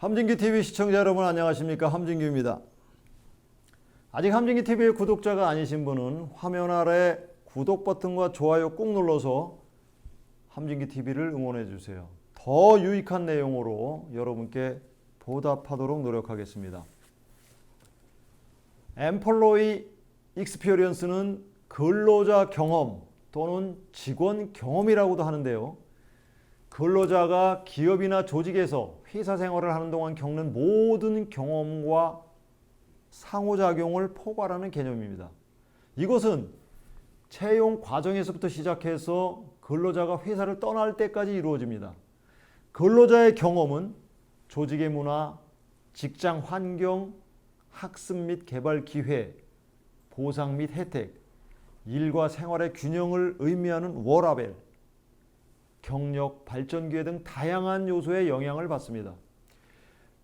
함진기 TV 시청자 여러분 안녕하십니까 함진기입니다. 아직 함진기 TV의 구독자가 아니신 분은 화면 아래 구독 버튼과 좋아요 꾹 눌러서 함진기 TV를 응원해 주세요. 더 유익한 내용으로 여러분께 보답하도록 노력하겠습니다. 엠플로이 익스피리언스는 근로자 경험 또는 직원 경험이라고도 하는데요. 근로자가 기업이나 조직에서 회사 생활을 하는 동안 겪는 모든 경험과 상호작용을 포괄하는 개념입니다. 이것은 채용 과정에서부터 시작해서 근로자가 회사를 떠날 때까지 이루어집니다. 근로자의 경험은 조직의 문화, 직장 환경, 학습 및 개발 기회, 보상 및 혜택, 일과 생활의 균형을 의미하는 워라벨, 경력, 발전 기회 등 다양한 요소에 영향을 받습니다.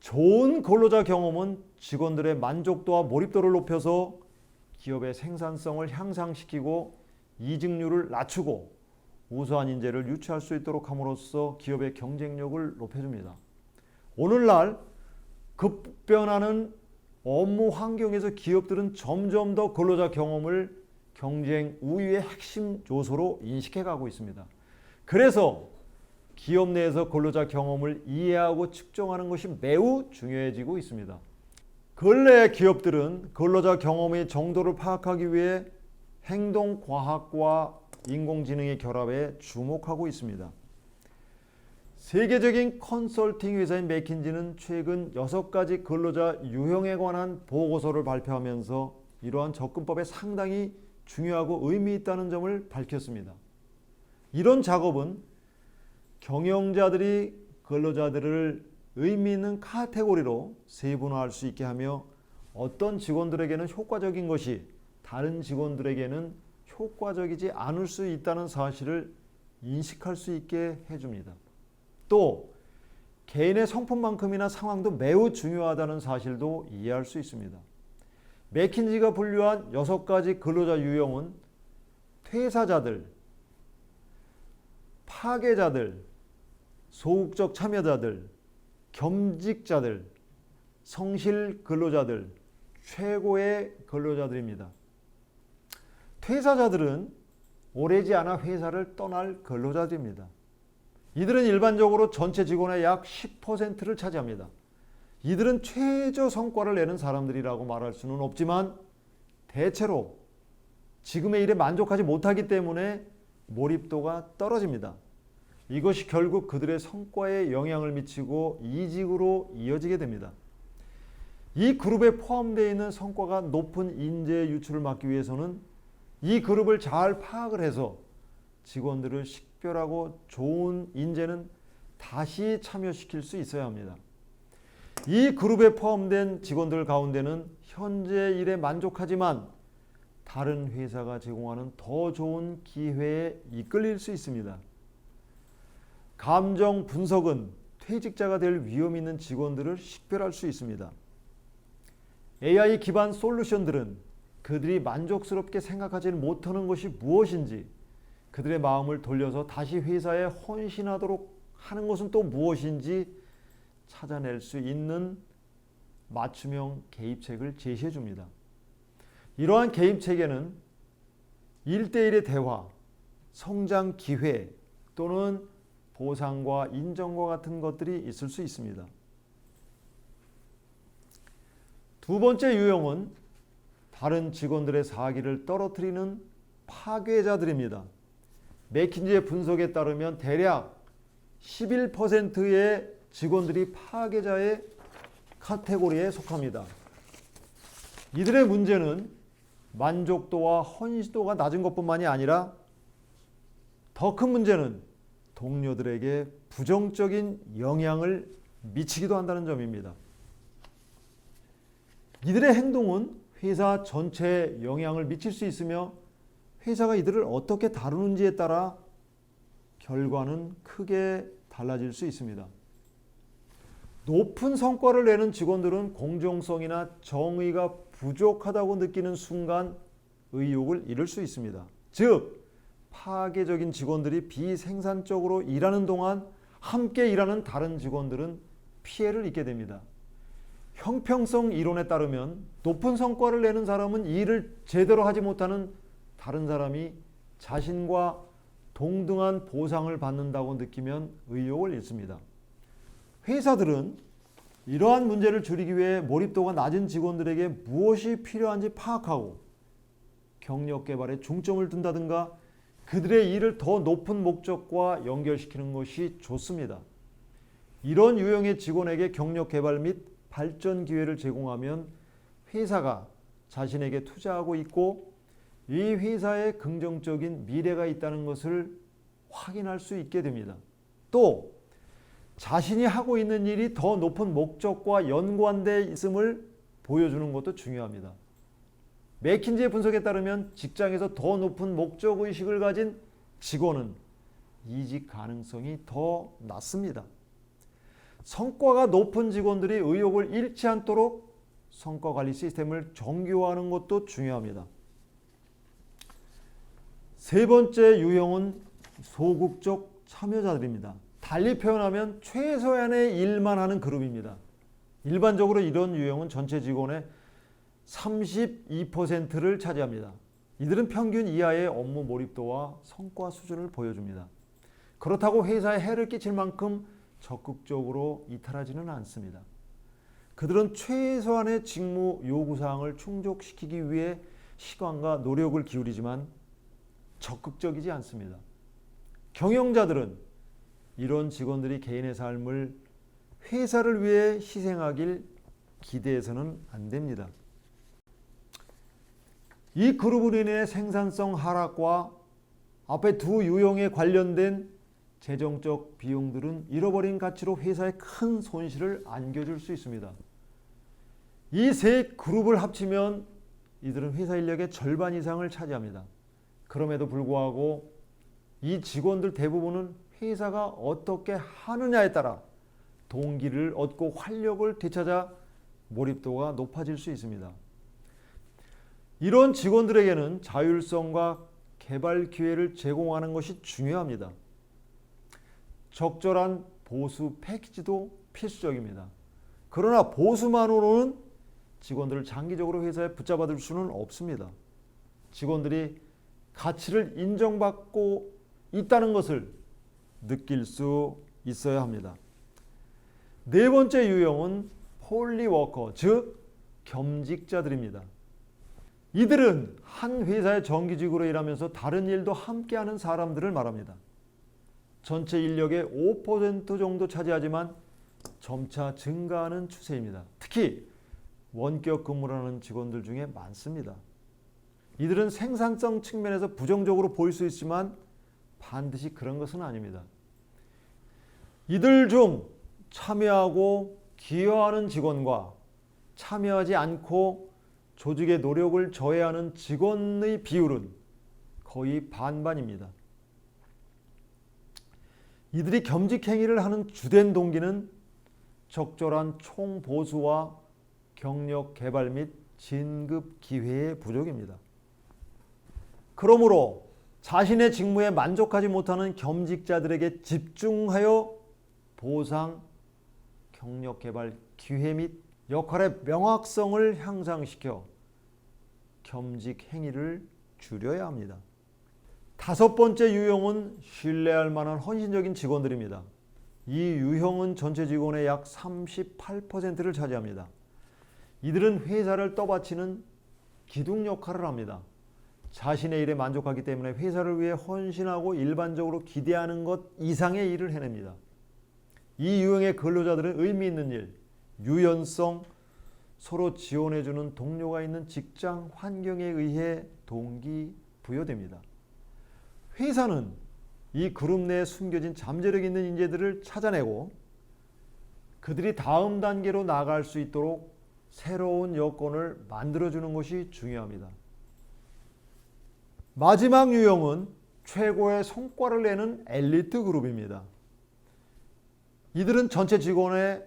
좋은 근로자 경험은 직원들의 만족도와 몰입도를 높여서 기업의 생산성을 향상시키고 이직률을 낮추고 우수한 인재를 유치할 수 있도록 함으로써 기업의 경쟁력을 높여줍니다. 오늘날 급변하는 업무 환경에서 기업들은 점점 더 근로자 경험을 경쟁 우위의 핵심 요소로 인식해 가고 있습니다. 그래서 기업 내에서 근로자 경험을 이해하고 측정하는 것이 매우 중요해지고 있습니다. 근래 기업들은 근로자 경험의 정도를 파악하기 위해 행동 과학과 인공지능의 결합에 주목하고 있습니다. 세계적인 컨설팅 회사인 맥킨지는 최근 6가지 근로자 유형에 관한 보고서를 발표하면서 이러한 접근법에 상당히 중요하고 의미 있다는 점을 밝혔습니다. 이런 작업은 경영자들이 근로자들을 의미 있는 카테고리로 세분화할 수 있게 하며 어떤 직원들에게는 효과적인 것이 다른 직원들에게는 효과적이지 않을 수 있다는 사실을 인식할 수 있게 해줍니다. 또 개인의 성품만큼이나 상황도 매우 중요하다는 사실도 이해할 수 있습니다. 맥킨지가 분류한 여섯 가지 근로자 유형은 퇴사자들, 파괴자들, 소극적 참여자들, 겸직자들, 성실 근로자들, 최고의 근로자들입니다. 퇴사자들은 오래지 않아 회사를 떠날 근로자들입니다. 이들은 일반적으로 전체 직원의 약 10%를 차지합니다. 이들은 최저 성과를 내는 사람들이라고 말할 수는 없지만 대체로 지금의 일에 만족하지 못하기 때문에 몰입도가 떨어집니다. 이것이 결국 그들의 성과에 영향을 미치고 이직으로 이어지게 됩니다. 이 그룹에 포함되어 있는 성과가 높은 인재 유출을 막기 위해서는 이 그룹을 잘 파악을 해서 직원들을 식별하고 좋은 인재는 다시 참여시킬 수 있어야 합니다. 이 그룹에 포함된 직원들 가운데는 현재 일에 만족하지만 다른 회사가 제공하는 더 좋은 기회에 이끌릴 수 있습니다. 감정 분석은 퇴직자가 될 위험 있는 직원들을 식별할 수 있습니다. AI 기반 솔루션들은 그들이 만족스럽게 생각하지 못하는 것이 무엇인지 그들의 마음을 돌려서 다시 회사에 헌신하도록 하는 것은 또 무엇인지 찾아낼 수 있는 맞춤형 개입책을 제시해 줍니다. 이러한 개입책에는 1대1의 대화, 성장 기회 또는 보상과 인정과 같은 것들이 있을 수 있습니다. 두 번째 유형은 다른 직원들의 사기를 떨어뜨리는 파괴자들입니다. 맥킨지의 분석에 따르면 대략 11%의 직원들이 파괴자의 카테고리에 속합니다. 이들의 문제는 만족도와 헌신도가 낮은 것뿐만이 아니라 더 큰 문제는 동료들에게 부정적인 영향을 미치기도 한다는 점입니다. 이들의 행동은 회사 전체에 영향을 미칠 수 있으며 회사가 이들을 어떻게 다루는지에 따라 결과는 크게 달라질 수 있습니다. 높은 성과를 내는 직원들은 공정성이나 정의가 부족하다고 느끼는 순간 의욕을 잃을 수 있습니다. 즉, 파괴적인 직원들이 비생산적으로 일하는 동안 함께 일하는 다른 직원들은 피해를 입게 됩니다. 형평성 이론에 따르면 높은 성과를 내는 사람은 일을 제대로 하지 못하는 다른 사람이 자신과 동등한 보상을 받는다고 느끼면 의욕을 잃습니다. 회사들은 이러한 문제를 줄이기 위해 몰입도가 낮은 직원들에게 무엇이 필요한지 파악하고 경력 개발에 중점을 둔다든가 그들의 일을 더 높은 목적과 연결시키는 것이 좋습니다. 이런 유형의 직원에게 경력 개발 및 발전 기회를 제공하면 회사가 자신에게 투자하고 있고 이 회사에 긍정적인 미래가 있다는 것을 확인할 수 있게 됩니다. 또 자신이 하고 있는 일이 더 높은 목적과 연관돼 있음을 보여주는 것도 중요합니다. 맥킨지의 분석에 따르면 직장에서 더 높은 목적 의식을 가진 직원은 이직 가능성이 더 낮습니다. 성과가 높은 직원들이 의욕을 잃지 않도록 성과 관리 시스템을 정교화하는 것도 중요합니다. 세 번째 유형은 소극적 참여자들입니다. 달리 표현하면 최소한의 일만 하는 그룹입니다. 일반적으로 이런 유형은 전체 직원의 32%를 차지합니다. 이들은 평균 이하의 업무 몰입도와 성과 수준을 보여줍니다. 그렇다고 회사에 해를 끼칠 만큼 적극적으로 이탈하지는 않습니다. 그들은 최소한의 직무 요구사항을 충족시키기 위해 시간과 노력을 기울이지만 적극적이지 않습니다. 경영자들은 이런 직원들이 개인의 삶을 회사를 위해 희생하길 기대해서는 안 됩니다. 이 그룹으로 인해 생산성 하락과 앞에 두 유형에 관련된 재정적 비용들은 잃어버린 가치로 회사에 큰 손실을 안겨줄 수 있습니다. 이 세 그룹을 합치면 이들은 회사 인력의 절반 이상을 차지합니다. 그럼에도 불구하고 이 직원들 대부분은 회사가 어떻게 하느냐에 따라 동기를 얻고 활력을 되찾아 몰입도가 높아질 수 있습니다. 이런 직원들에게는 자율성과 개발 기회를 제공하는 것이 중요합니다. 적절한 보수 패키지도 필수적입니다. 그러나 보수만으로는 직원들을 장기적으로 회사에 붙잡아둘 수는 없습니다. 직원들이 가치를 인정받고 있다는 것을 느낄 수 있어야 합니다. 네 번째 유형은 폴리워커, 즉 겸직자들입니다. 이들은 한 회사의 정규직으로 일하면서 다른 일도 함께 하는 사람들을 말합니다. 전체 인력의 5% 정도 차지하지만 점차 증가하는 추세입니다. 특히 원격 근무를 하는 직원들 중에 많습니다. 이들은 생산성 측면에서 부정적으로 보일 수 있지만 반드시 그런 것은 아닙니다. 이들 중 참여하고 기여하는 직원과 참여하지 않고 조직의 노력을 저해하는 직원의 비율은 거의 반반입니다. 이들이 겸직 행위를 하는 주된 동기는 적절한 총보수와 경력 개발 및 진급 기회의 부족입니다. 그러므로 자신의 직무에 만족하지 못하는 겸직자들에게 집중하여 보상, 경력 개발 기회 및 역할의 명확성을 향상시켜 겸직 행위를 줄여야 합니다. 다섯 번째 유형은 신뢰할 만한 헌신적인 직원들입니다. 이 유형은 전체 직원의 약 38%를 차지합니다. 이들은 회사를 떠받치는 기둥 역할을 합니다. 자신의 일에 만족하기 때문에 회사를 위해 헌신하고 일반적으로 기대하는 것 이상의 일을 해냅니다. 이 유형의 근로자들은 의미 있는 일, 유연성, 서로 지원해주는 동료가 있는 직장 환경에 의해 동기 부여됩니다. 회사는 이 그룹 내에 숨겨진 잠재력 있는 인재들을 찾아내고 그들이 다음 단계로 나갈 수 있도록 새로운 여건을 만들어주는 것이 중요합니다. 마지막 유형은 최고의 성과를 내는 엘리트 그룹입니다. 이들은 전체 직원의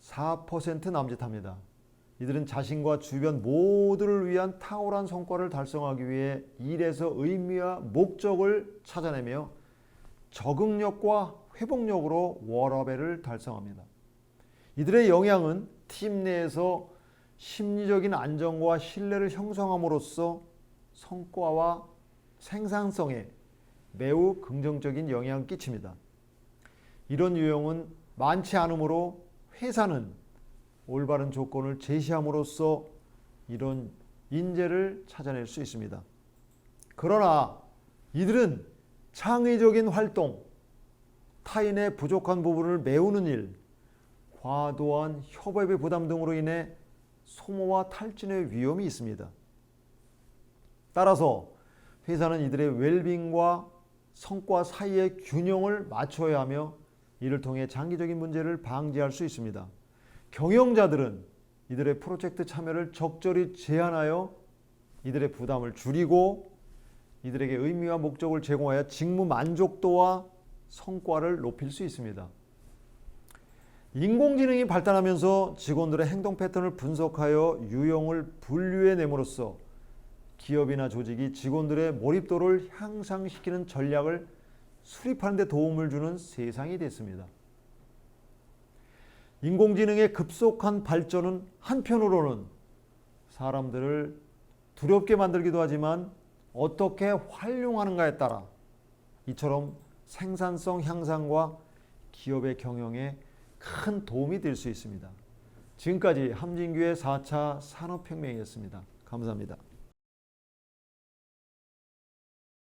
4% 남짓합니다. 이들은 자신과 주변 모두를 위한 탁월한 성과를 달성하기 위해 일에서 의미와 목적을 찾아내며 적응력과 회복력으로 워라벨을 달성합니다. 이들의 영향은 팀 내에서 심리적인 안정과 신뢰를 형성함으로써 성과와 생산성에 매우 긍정적인 영향을 끼칩니다. 이런 유형은 많지 않으므로 회사는 올바른 조건을 제시함으로써 이런 인재를 찾아낼 수 있습니다. 그러나 이들은 창의적인 활동, 타인의 부족한 부분을 메우는 일, 과도한 협업의 부담 등으로 인해 소모와 탈진의 위험이 있습니다. 따라서 회사는 이들의 웰빙과 성과 사이의 균형을 맞춰야 하며 이를 통해 장기적인 문제를 방지할 수 있습니다. 경영자들은 이들의 프로젝트 참여를 적절히 제한하여 이들의 부담을 줄이고 이들에게 의미와 목적을 제공하여 직무 만족도와 성과를 높일 수 있습니다. 인공지능이 발달하면서 직원들의 행동 패턴을 분석하여 유형을 분류해냄으로써 기업이나 조직이 직원들의 몰입도를 향상시키는 전략을 수립하는 데 도움을 주는 세상이 됐습니다. 인공지능의 급속한 발전은 한편으로는 사람들을 두렵게 만들기도 하지만 어떻게 활용하는가에 따라 이처럼 생산성 향상과 기업의 경영에 큰 도움이 될 수 있습니다. 지금까지 함진규의 4차 산업혁명이었습니다. 감사합니다.